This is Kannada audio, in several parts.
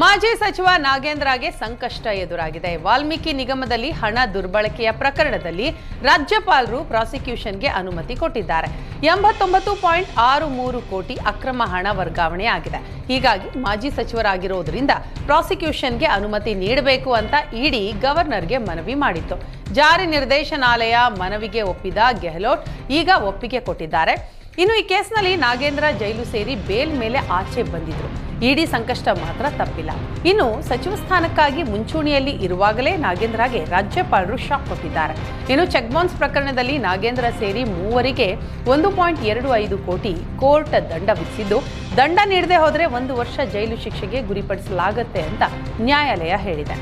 ಮಾಜಿ ಸಚಿವ ನಾಗೇಂದ್ರಗೆ ಸಂಕಷ್ಟ ಎದುರಾಗಿದೆ. ವಾಲ್ಮೀಕಿ ನಿಗಮದಲ್ಲಿ ಹಣ ದುರ್ಬಳಕೆಯ ಪ್ರಕರಣದಲ್ಲಿ ರಾಜ್ಯಪಾಲರು ಪ್ರಾಸಿಕ್ಯೂಷನ್ಗೆ ಅನುಮತಿ ಕೊಟ್ಟಿದ್ದಾರೆ. ಎಂಬತ್ತೊಂಬತ್ತು ಪಾಯಿಂಟ್ ಆರು ಮೂರು ಕೋಟಿ ಅಕ್ರಮ ಹಣ ವರ್ಗಾವಣೆ ಆಗಿದೆ. ಹೀಗಾಗಿ ಮಾಜಿ ಸಚಿವರಾಗಿರೋದ್ರಿಂದ ಪ್ರಾಸಿಕ್ಯೂಷನ್ಗೆ ಅನುಮತಿ ನೀಡಬೇಕು ಅಂತ ಇಡಿ ಗವರ್ನರ್ಗೆ ಮನವಿ ಮಾಡಿತ್ತು. ಜಾರಿ ನಿರ್ದೇಶನಾಲಯ ಮನವಿಗೆ ಒಪ್ಪಿದ ಗೆಹ್ಲೋಟ್ ಈಗ ಒಪ್ಪಿಗೆ ಕೊಟ್ಟಿದ್ದಾರೆ. ಇನ್ನು ಈ ಕೇಸ್ನಲ್ಲಿ ನಾಗೇಂದ್ರ ಜೈಲು ಸೇರಿ ಬೇಲ್ ಮೇಲೆ ಆಚೆ ಬಂದಿದ್ರು. ಇಡಿ ಸಂಕಷ್ಟ ಮಾತ್ರ ತಪ್ಪಿಲ್ಲ. ಇನ್ನು ಸಚಿವ ಸ್ಥಾನಕ್ಕಾಗಿ ಮುಂಚೂಣಿಯಲ್ಲಿ ಇರುವಾಗಲೇ ನಾಗೇಂದ್ರಗೆ ರಾಜ್ಯಪಾಲರು ಶಾಕ್ ಕೊಟ್ಟಿದ್ದಾರೆ. ಇನ್ನು ಚೆಕ್ ಬೌನ್ಸ್ ಪ್ರಕರಣದಲ್ಲಿ ನಾಗೇಂದ್ರ ಸೇರಿ ಮೂವರಿಗೆ ಒಂದು ಪಾಯಿಂಟ್ ಎರಡು ಐದು ಕೋಟಿ ಕೋರ್ಟ್ ದಂಡ ವಿಧಿಸಿದ್ದು, ದಂಡ ನೀಡದೆ ಹೋದರೆ ಒಂದು ವರ್ಷ ಜೈಲು ಶಿಕ್ಷೆಗೆ ಗುರಿಪಡಿಸಲಾಗುತ್ತೆ ಅಂತ ನ್ಯಾಯಾಲಯ ಹೇಳಿದೆ.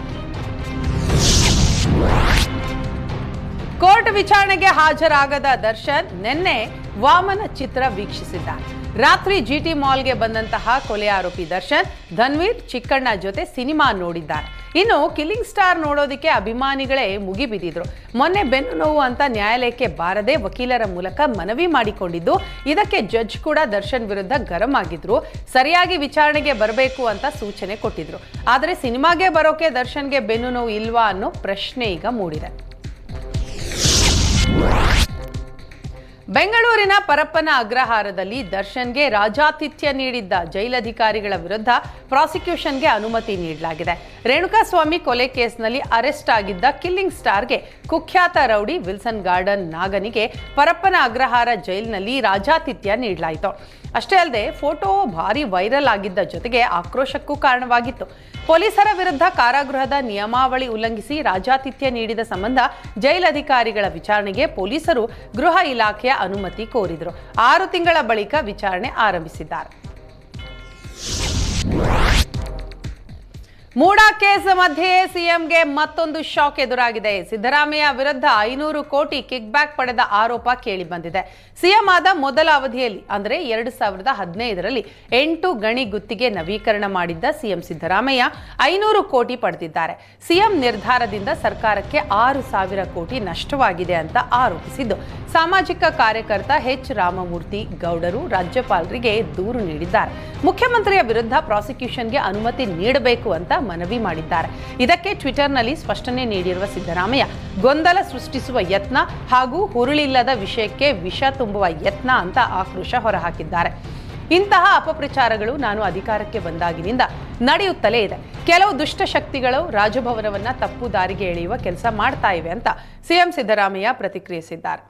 ಕೋರ್ಟ್ ವಿಚಾರಣೆಗೆ ಹಾಜರಾಗದ ದರ್ಶನ್ ನಿನ್ನೆ ವಾಮನ ಚಿತ್ರ ವೀಕ್ಷಿಸಿದ್ದಾರೆ. ರಾತ್ರಿ ಜಿಟಿ ಮಾಲ್ಗೆ ಬಂದಂತಹ ಕೊಲೆ ಆರೋಪಿ ದರ್ಶನ್, ಧನ್ವೀರ್ ಚಿಕ್ಕಣ್ಣ ಜೊತೆ ಸಿನಿಮಾ ನೋಡಿದ್ದಾರೆ. ಇನ್ನು ಕಿಲ್ಲಿಂಗ್ ಸ್ಟಾರ್ ನೋಡೋದಕ್ಕೆ ಅಭಿಮಾನಿಗಳೇ ಮುಗಿಬಿದ್ದಿದ್ರು. ಮೊನ್ನೆ ಬೆನ್ನು ನೋವು ಅಂತ ನ್ಯಾಯಾಲಯಕ್ಕೆ ಬಾರದೆ ವಕೀಲರ ಮೂಲಕ ಮನವಿ ಮಾಡಿಕೊಂಡಿದ್ದು, ಇದಕ್ಕೆ ಜಡ್ಜ್ ಕೂಡ ದರ್ಶನ್ ವಿರುದ್ಧ ಗರಂ ಆಗಿದ್ರು. ಸರಿಯಾಗಿ ವಿಚಾರಣೆಗೆ ಬರಬೇಕು ಅಂತ ಸೂಚನೆ ಕೊಟ್ಟಿದ್ರು. ಆದರೆ ಸಿನಿಮಾಗೆ ಬರೋಕೆ ದರ್ಶನ್ಗೆ ಬೆನ್ನು ನೋವು ಇಲ್ವಾ ಅನ್ನೋ ಪ್ರಶ್ನೆ ಈಗ ಮೂಡಿದೆ. ಬೆಂಗಳೂರಿನ ಪರಪ್ಪನ ಅಗ್ರಹಾರದಲ್ಲಿ ದರ್ಶನ್ಗೆ ರಾಜಾತಿಥ್ಯ ನೀಡಿದ್ದ ಜೈಲಧಿಕಾರಿಗಳ ವಿರುದ್ಧ ಪ್ರಾಸಿಕ್ಯೂಷನ್ಗೆ ಅನುಮತಿ ನೀಡಲಾಗಿದೆ. ರೇಣುಕಾಸ್ವಾಮಿ ಕೊಲೆ ಕೇಸ್ನಲ್ಲಿ ಅರೆಸ್ಟ್ ಆಗಿದ್ದ ಕಿಲ್ಲಿಂಗ್ ಸ್ಟಾರ್ಗೆ ಕುಖ್ಯಾತ ರೌಡಿ ವಿಲ್ಸನ್ ಗಾರ್ಡನ್ ನಾಗನಿಗೆ ಪರಪ್ಪನ ಅಗ್ರಹಾರ ಜೈಲಿನಲ್ಲಿ ರಾಜಾತಿಥ್ಯ ನೀಡಲಾಯಿತು. ಅಷ್ಟೇ ಅಲ್ಲದೆ ಫೋಟೋ ಭಾರಿ ವೈರಲ್ ಆಗಿದ್ದ ಜೊತೆಗೆ ಆಕ್ರೋಶಕ್ಕೂ ಕಾರಣವಾಗಿತ್ತು. ಪೊಲೀಸರ ವಿರುದ್ಧ ಕಾರಾಗೃಹದ ನಿಯಮಾವಳಿ ಉಲ್ಲಂಘಿಸಿ ರಾಜಾತಿಥ್ಯ ನೀಡಿದ ಸಂಬಂಧ ಜೈಲಧಿಕಾರಿಗಳ ವಿಚಾರಣೆಗೆ ಪೊಲೀಸರು ಗೃಹ ಇಲಾಖೆಯ ಅನುಮತಿ ಕೋರಿದರು. ಆರು ತಿಂಗಳ ಬಳಿಕ ವಿಚಾರಣೆ ಆರಂಭಿಸಿದ್ದಾರೆ. ಮೂಡಾ ಕೇಸ್ ಮಧ್ಯೆ ಸಿಎಂಗೆ ಮತ್ತೊಂದು ಶಾಕ್ ಎದುರಾಗಿದೆ. ಸಿದ್ದರಾಮಯ್ಯ ವಿರುದ್ಧ ಐನೂರು ಕೋಟಿ ಕಿಕ್ ಬ್ಯಾಕ್ ಪಡೆದ ಆರೋಪ ಕೇಳಿ ಬಂದಿದೆ. ಸಿಎಂ ಆದ ಮೊದಲ ಅವಧಿಯಲ್ಲಿ, ಅಂದರೆ ಎರಡು ಸಾವಿರದ ಹದಿನೈದರಲ್ಲಿ ಎಂಟು ಗಣಿ ಗುತ್ತಿಗೆ ನವೀಕರಣ ಮಾಡಿದ್ದ ಸಿಎಂ ಸಿದ್ದರಾಮಯ್ಯ ಐನೂರು ಕೋಟಿ ಪಡೆದಿದ್ದಾರೆ. ಸಿಎಂ ನಿರ್ಧಾರದಿಂದ ಸರ್ಕಾರಕ್ಕೆ ಆರು ಸಾವಿರ ಕೋಟಿ ನಷ್ಟವಾಗಿದೆ ಅಂತ ಆರೋಪಿಸಿದ್ದು. ಸಾಮಾಜಿಕ ಕಾರ್ಯಕರ್ತ ಎಚ್ ರಾಮಮೂರ್ತಿ ಗೌಡರು ರಾಜ್ಯಪಾಲರಿಗೆ ದೂರು ನೀಡಿದ್ದಾರೆ. ಮುಖ್ಯಮಂತ್ರಿಯ ವಿರುದ್ಧ ಪ್ರಾಸಿಕ್ಯೂಷನ್ಗೆ ಅನುಮತಿ ನೀಡಬೇಕು ಅಂತ ಮನವಿ ಮಾಡಿದ್ದಾರೆ. ಇದಕ್ಕೆ ಟ್ವಿಟರ್ನಲ್ಲಿ ಸ್ಪಷ್ಟನೆ ನೀಡಿರುವ ಸಿದ್ದರಾಮಯ್ಯ, ಗೊಂದಲ ಸೃಷ್ಟಿಸುವ ಯತ್ನ ಹಾಗೂ ಹುರುಳಿಲ್ಲದ ವಿಷಯಕ್ಕೆ ವಿಷ ತುಂಬುವ ಯತ್ನ ಅಂತ ಆಕ್ರೋಶ ಹೊರಹಾಕಿದ್ದಾರೆ. ಇಂತಹ ಅಪಪ್ರಚಾರಗಳು ನಾನು ಅಧಿಕಾರಕ್ಕೆ ಬಂದಾಗಿನಿಂದ ನಡೆಯುತ್ತಲೇ ಇದೆ. ಕೆಲವು ದುಷ್ಟಶಕ್ತಿಗಳು ರಾಜಭವನವನ್ನು ತಪ್ಪು ದಾರಿಗೆ ಎಳೆಯುವ ಕೆಲಸ ಮಾಡ್ತಾ ಇವೆ ಅಂತ ಸಿಎಂ ಸಿದ್ದರಾಮಯ್ಯ ಪ್ರತಿಕ್ರಿಯಿಸಿದ್ದಾರೆ.